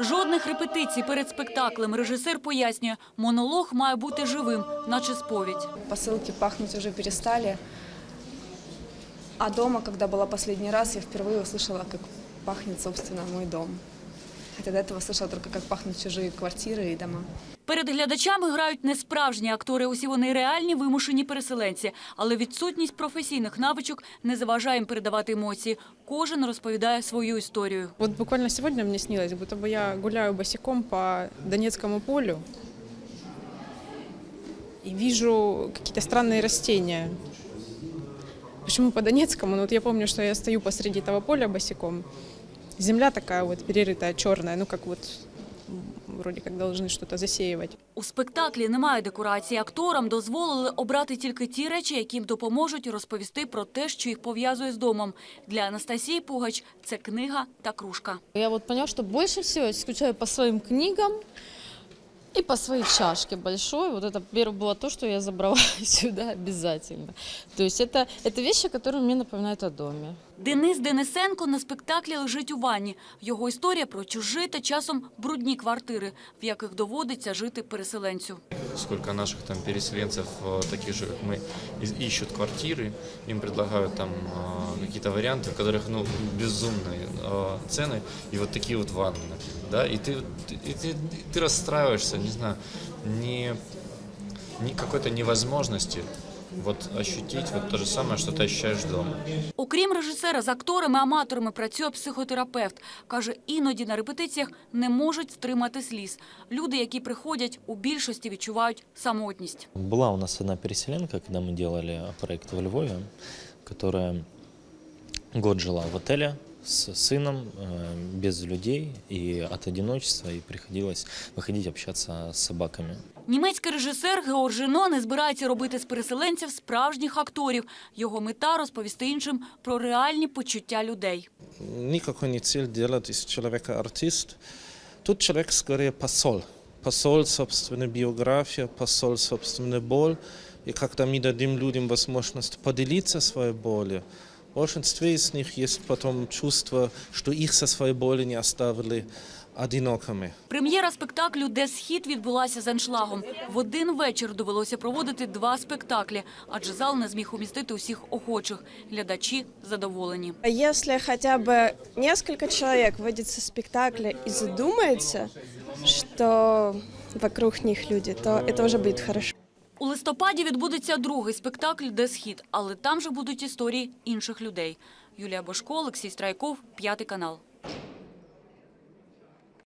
Жодних репетицій перед спектаклем. Режисер пояснює, монолог має бути живим, наче сповідь. Посылки пахнуть уже перестали. А дома, когда была последний раз, я впервые услышала, как пахнет, собственно, мой дом. Хотя до этого слышала только, как пахнут чужие квартиры и дома. Перед глядачами грають не справжні актори, усі вони реальні вимушені переселенці. Але відсутність професійних навичок не заважає їм передавати емоції. Кожен розповідає свою історію. Вот буквально сегодня мне снилось, будто бы я гуляю босиком по Донецкому полю и вижу какие-то странные растения. Почему по Донецкому? Ну вот я помню, что я стою посреди этого поля босиком. Земля такая вот перерытая, черная, ну как вот м, вроде как должны что-то засеивать. У спектаклі немає декорацій. Акторам дозволили обрати тільки ті речі, які їм допоможуть розповісти про те, що їх пов'язує з домом. Для Анастасії Пугач це книга та кружка. Я вот поняла, что больше всего я скучаю по своим книгам и по своей чашке большой. Вот это первое было то, что я забрала сюда обязательно. То есть это, это вещи, которые мне напоминают о доме. Денис Денисенко на спектаклі лежить у ванні. Його історія про чужі та часом брудні квартири, в яких доводиться жити переселенцю. сколько наших там переселенцев, э, таких же, как мы, из- ищут квартиры, им предлагают там э, какие-то варианты, в которых, ну, безумные э, цены, и вот такие вот ванны, например, да, и ты, и ты, ты расстраиваешься, не знаю, не, не какой-то невозможности вот ощутить вот то же самое, что ты ощущаешь дома. Окрім режисера, з акторами-аматорами працює психотерапевт. Каже, іноді на репетиціях не можуть стримати сліз. Люди, які приходять, у більшості відчувають самотність. Была у нас одна переселенка, когда мы делали проект во Львове, которая год жила в отеле с сыном, э, без людей и от одиночества, и приходилось выходить общаться с собаками. Німецький режисер Георг Жино не збирається робити з переселенців справжніх акторів. Його мета – розповісти іншим про реальні почуття людей. никакой не цель делать из человека артист. Тут человек скорее посол. Посол собственной биографии, посол собственной боль. И когда мы дадим людям возможность поделиться своей болью, в большинстве из них есть потом чувство, что их со своей болью не оставили одинокими. Прем'єра спектаклю «Де схід» відбулася з аншлагом. В один вечір довелося проводити два спектаклі, адже зал не зміг умістити усіх охочих. Глядачі задоволені. А Если хотя бы несколько человек выйдет со спектакля и задумается, что вокруг них люди, то это уже будет хорошо. У листопаді відбудеться другий спектакль «Де схід», але там же будуть історії інших людей. Юлія Бошко, Олексій Страйков, П'ятий канал.